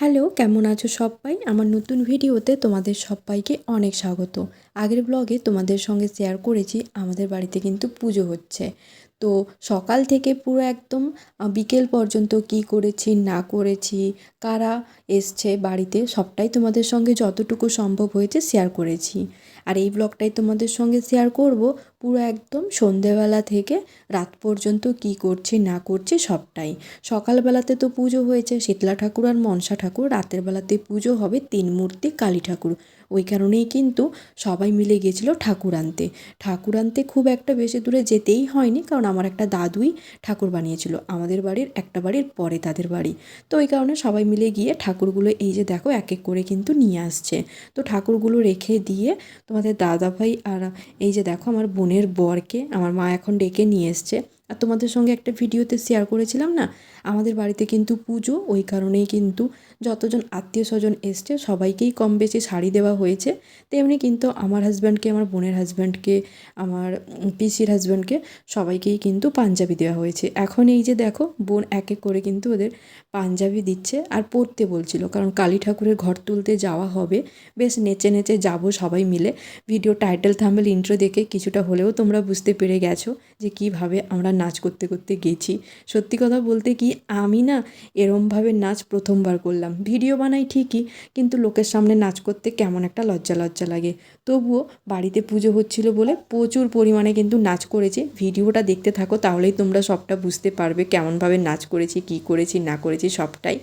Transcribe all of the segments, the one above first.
Hello, কেমন আছো সবাই? আমার নতুন ভিডিওতে তোমাদের সবাইকে অনেক স্বাগত। আগের ব্লগে তোমাদের সঙ্গে শেয়ার করেছি, আমাদের বাড়িতে কিন্তু পুজো হচ্ছে। তো সকাল থেকে পুরো একদম বিকেল পর্যন্ত কি করেছি, না করেছি, কারা এসছে বাড়িতে সবটাই তোমাদের সঙ্গে যতটুকু সম্ভব হয়েছে শেয়ার করেছি। আর এই ব্লগটাই তোমাদের সঙ্গে শেয়ার করব পুরো একদম সন্ধেবেলা থেকে রাত পর্যন্ত কি করছি, না করছি সবটাই। সকালবেলাতে তো পুজো হয়েছে, শীতলা ঠাকুর আর মনসা ঠাকুর, রাতের বেলাতে পুজো হবে তিন মূর্তি কালী ঠাকুর। ওই কারণেই কিন্তু সবাই মিলে গেছিল ঠাকুর আনতে। ঠাকুর আনতে খুব একটা বেশি দূরে যেতেই হয়নি, কারণ আমার একটা দাদুই ঠাকুর বানিয়েছিল। আমাদের বাড়ির একটা বাড়ির পরে তাদের বাড়ি। তো ওই কারণে সবাই মিলে গিয়ে ঠাকুরগুলো এই যে দেখো, এক এক করে কিন্তু নিয়ে আসছে। তো ঠাকুরগুলো রেখে দিয়ে তোমাদের দাদা ভাই আর এই যে দেখো আমার বোনের বরকে, আমার মা এখন ডেকে নিয়ে এসছে। আর তোমাদের সঙ্গে একটা ভিডিওতে শেয়ার করেছিলাম না? আমাদের বাড়িতে কিন্তু পুজো, ওই কারণেই কিন্তু যতজন আত্মীয় স্বজন এসছে, সবাইকেই কম বেশি শাড়ি দেওয়া হয়েছে। তেমনি কিন্তু আমার হাজব্যান্ডকে আমার বোনের হাজব্যান্ডকে আমার পিসির হাজব্যান্ডকে সবাইকেই কিন্তু পাঞ্জাবি দেওয়া হয়েছে। এখন এই যে দেখো, বোন এক এক করে কিন্তু ওদের পাঞ্জাবি দিচ্ছে আর পরতে বলছিল। কারণ কালী ঠাকুরের ঘর তুলতে যাওয়া হবে, বেশ নেচে নেচে যাব সবাই মিলে। ভিডিও টাইটেল থাম্বেল ইন্ট্রো দেখে কিছুটা হলেও তোমরা বুঝতে পেরে গেছো যে কীভাবে আমরা নাচ করতে করতে গেছি। সত্যি কথা বলতে কি, আমি না এরমভাবে নাচ প্রথমবার করলাম। ভিডিও বানাই ঠিকই, কিন্তু লোকের সামনে নাচ করতে কেমন একটা লজ্জা লজ্জা লাগে। তবুও বাড়িতে পুজো হচ্ছিল বলে প্রচুর পরিমাণে কিন্তু নাচ করেছে। ভিডিওটা দেখতে থাকো, তাহলেই তোমরা সবটা বুঝতে পারবে কেমনভাবে নাচ করেছি, কী করেছি, না করেছি সবটাই।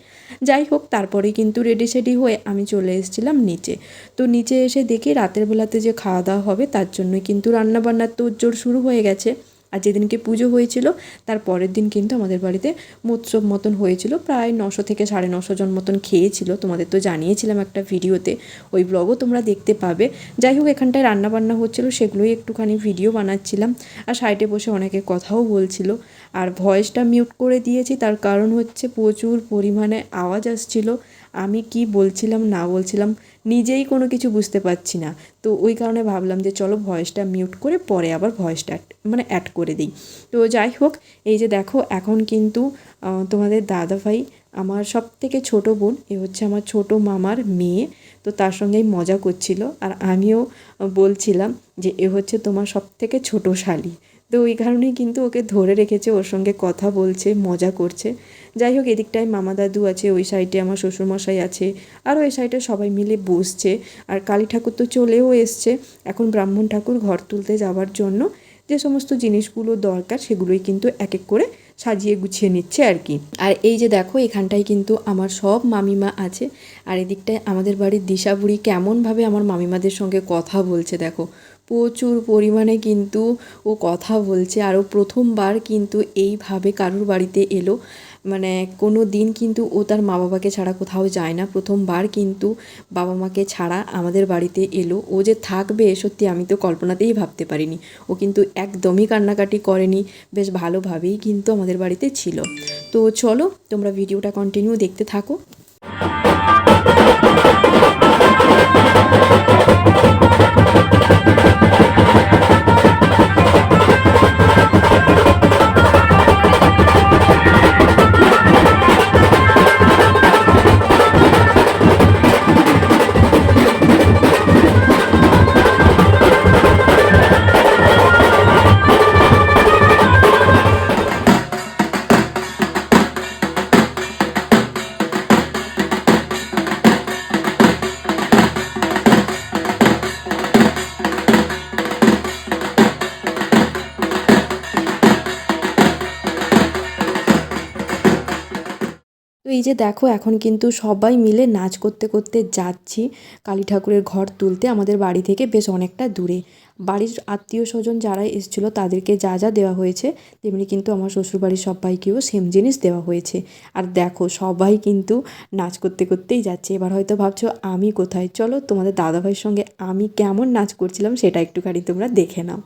যাই হোক তারপরে কিন্তু রেডি সেডি হয়ে আমি চলে এসেছিলাম নিচে। তো নিচে এসে দেখি রাতের বেলাতে যে খাওয়া দাওয়া হবে, তার জন্যই কিন্তু রান্নাবান্নার তোড়জোড় শুরু হয়ে গেছে। আর যেদিনকে পুজো হয়েছিল, তার পরের দিন কিন্তু আমাদের বাড়িতে মৎসব মতন হয়েছিল। প্রায় নশো থেকে সাড়ে নশো জন মতন খেয়েছিল। তোমাদের তো জানিয়েছিলাম একটা ভিডিওতে। ওই ব্লগও তোমরা দেখতে পাবে। যাই হোক, এখানটায় রান্না বান্না হচ্ছিল, সেগুলোই একটুখানি ভিডিও বানাচ্ছিলাম। আর সাইডে বসে অনেকে কথাও বলছিল। আর ভয়েসটা মিউট করে দিয়েছি, তার কারণ হচ্ছে প্রচুর পরিমাণে আওয়াজ আসছিল। আমি কি বলছিলাম, না বলছিলাম, নিজেই কোনো কিছু বুঝতে পারছি না। তো ওই কারণে ভাবলাম যে চলো ভয়েসটা মিউট করে পরে আবার ভয়েসটা মানে অ্যাড করে দিই। তো যাই হোক, এই যে দেখো, এখন কিন্তু তোমাদের দাদা ভাই আমার সব থেকে ছোটো বোন, এ হচ্ছে আমার ছোট মামার মেয়ে, তো তার সঙ্গেই মজা করছিল। আর আমিও বলছিলাম যে এ হচ্ছে তোমার সব থেকে ছোটো শালি। তো ওই কারণেই কিন্তু ওকে ধরে রেখেছে, ওর সঙ্গে কথা বলছে, মজা করছে। যাই হোক এদিকটায় মামা দাদু আছে, ওই সাইডে আমার শ্বশুরমশাই আছে আর ওই সাইডে সবাই মিলে বসছে। আর কালী ঠাকুর তো চলেও এসছে। এখন ব্রাহ্মণ ঠাকুর ঘর তুলতে যাওয়ার জন্য যে সমস্ত জিনিসগুলো দরকার সেগুলোই কিন্তু এক এক করে সাজিয়ে গুছিয়ে নিচ্ছে আর কি। আর এই যে দেখো, এখানটায় কিন্তু আমার সব মামিমা আছে। আর এদিকটায় আমাদের বাড়ির দিশাবুড়ি কেমনভাবে আমার মামিমাদের সঙ্গে কথা বলছে দেখো। প্রচুর পরিমাণে কিন্তু ও কথা বলছে। আরও প্রথমবার কিন্তু এইভাবে কারুর বাড়িতে এলো। মানে কোনো দিন কিন্তু ও তার মা বাবাকে ছাড়া কোথাও যায় না। প্রথমবার কিন্তু বাবা মাকে ছাড়া আমাদের বাড়িতে এলো। ও যে থাকবে, সত্যি আমি তো কল্পনাতেই ভাবতে পারিনি। ও কিন্তু একদমই কান্নাকাটি করেনি। বেশ ভালোভাবেই কিন্তু আমাদের বাড়িতে ছিল। তো চলো, তোমরা ভিডিওটা কন্টিনিউ দেখতে থাকো। তো এই যে দেখো, এখন কিন্তু সবাই মিলে নাচ করতে করতে যাচ্ছি কালী ঠাকুরের ঘর তুলতে। আমাদের বাড়ি থেকে বেশ অনেকটা দূরে। বাড়ির আত্মীয় স্বজন যারা এসেছিল, তাদেরকে যা যা দেওয়া হয়েছে, তেমনি কিন্তু আমার শ্বশুরবাড়ির সবাইকেও সেম জিনিস দেওয়া হয়েছে। আর দেখো, সবাই কিন্তু নাচ করতে করতেই যাচ্ছে। এবার হয়তো ভাবছ, আমি কোথায়? চলো, তোমাদের দাদাভাইয়ের সঙ্গে আমি কেমন নাচ করছিলাম, সেটা একটুখানি তোমরা দেখে নাও।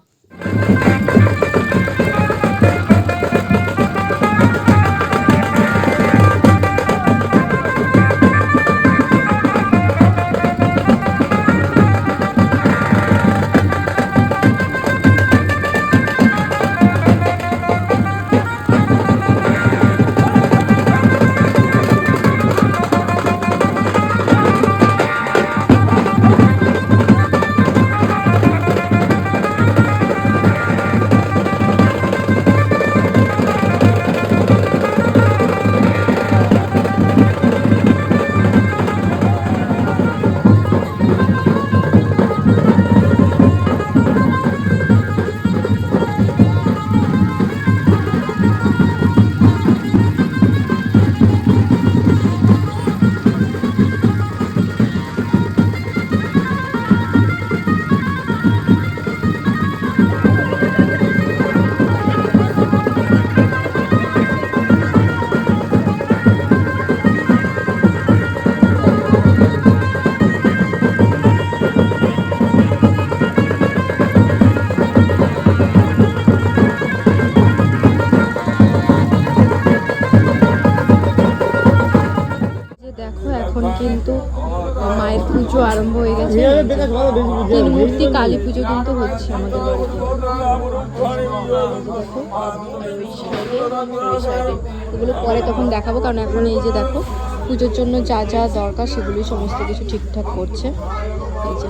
কিন্তু মায়ের পুজো আরম্ভ হয়ে গেছে। তিন মূর্তি কালী পুজো কিন্তু হচ্ছে আমাদের এগুলো পরে তখন দেখাবো, কারণ এখন এই যে দেখো, পুজোর জন্য যা যা দরকার সেগুলোই সমস্ত কিছু ঠিকঠাক করছে। এই যে।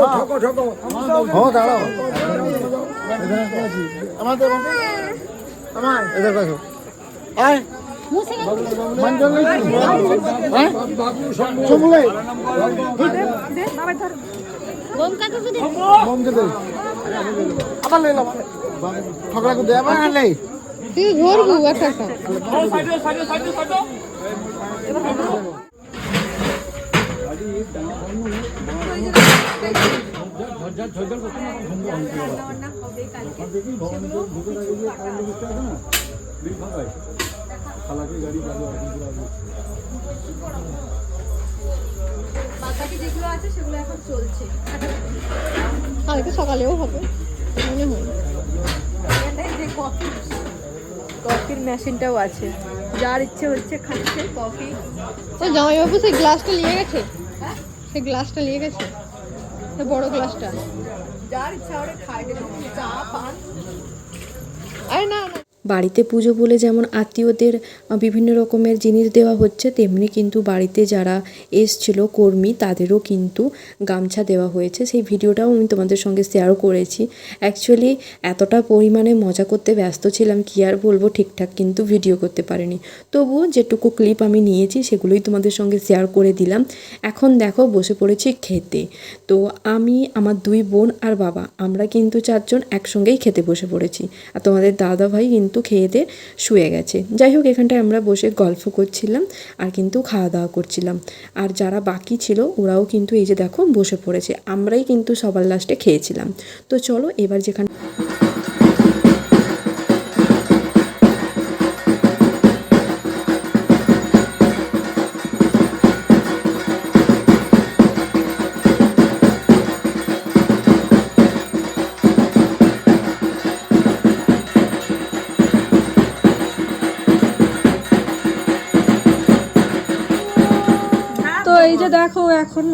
যাও যাও যাও ও তুলবা হ্যাঁ দাঁড়াও আমাদের আমার এদের কাছে আয় মঞ্জল হ্যাঁ চমুলাই বোম কাকুকে দে বম কে দে আবার লে লাম ঠকরা কো দে আবার লে তুই ধরবো একটা একটা কালকে সকালেও হবে। মনে হয় কফির মেশিনটাও আছে। যার ইচ্ছে হচ্ছে খাচ্ছে কফি। ওই জামাইবাবু সেই গ্লাসটা নিয়ে গেছে? সেই গ্লাসটা নিয়ে গেছে? বড় গ্লাসটা? যার ইচ্ছা ওরা খায়। চা পান। আরে না না। বাড়িতে পুজো বলে যেমন আত্মীয়দের বিভিন্ন রকমের জিনিস দেওয়া হচ্ছে, তেমনি কিন্তু বাড়িতে যারা এসছিল কর্মী, তাদেরও কিন্তু গামছা দেওয়া হয়েছে। সেই ভিডিওটাও আমি তোমাদের সঙ্গে শেয়ার করেছি। অ্যাকচুয়ালি এতটা পরিমাণে মজা করতে ব্যস্ত ছিলাম, কি আর বলব, ঠিকঠাক কিন্তু ভিডিও করতে পারিনি। তবুও যেটুকু ক্লিপ আমি নিয়েছি, সেগুলোই তোমাদের সঙ্গে শেয়ার করে দিলাম। এখন দেখো, বসে পড়েছি খেতে। তো আমি, আমার দুই বোন আর বাবা, আমরা কিন্তু চারজন একসঙ্গেই খেতে বসে পড়েছি। আর তোমাদের দাদা ভাই কিন্তু খেয়ে দিয়ে শুয়ে গেছে। যাই হোক, এখানটায় আমরা বসে গল্প করছিলাম আর কিন্তু খাওয়া দাওয়া করছিলাম। আর যারা বাকি ছিল, ওরাও কিন্তু এই যে দেখো বসে পড়েছে। আমরাই কিন্তু সবার লাস্টে খেয়েছিলাম। তো চলো, এবার যেখানে যে দেখো এখন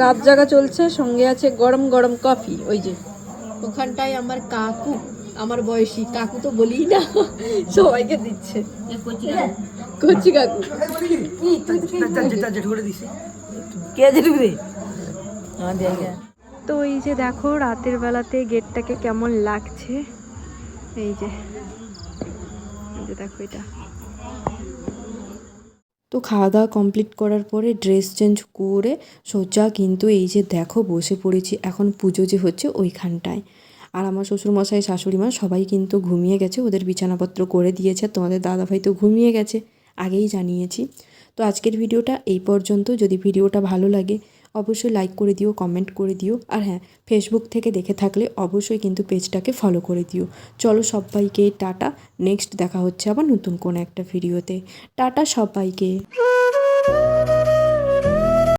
রাত জাগা চলছে সঙ্গে আছে গরম গরম কফি ওই যে। ওখানটায় আমার কাকু আমার বয়সী কাকু তো বলি না সবাইকে দিচ্ছে। কচি কাকু। তো এই যে দেখো রাতের বেলাতে গেটটাকে কেমন লাগছে। এই যে এই যে দেখো এটা। তো খাওয়া দাওয়া কমপ্লিট করার পরে ড্রেস চেঞ্জ করে সোজা কিন্তু এই যে দেখো বসে পড়েছি, এখন পুজো যে হচ্ছে ওইখানটায়। আর আমার শ্বশুরমশাই, শাশুড়ি মা সবাই কিন্তু ঘুমিয়ে গেছে, ওদের বিছানাপত্র করে দিয়েছে তোমাদের দাদাভাই তো ঘুমিয়ে গেছে, আগেই জানিয়েছি। তো আজকের ভিডিওটা এই পর্যন্ত, যদি ভিডিওটা ভালো লাগে অবশ্যই লাইক করে দিও কমেন্ট করে দিও। আর হ্যাঁ ফেসবুক থেকে দেখে থাকলে অবশ্যই কিন্তু পেজটাকে ফলো করে দিও। চলো সবাইকে টাটা। নেক্সট দেখা হচ্ছে আবার নতুন কোনো একটা ভিডিওতে টাটা সবাইকে।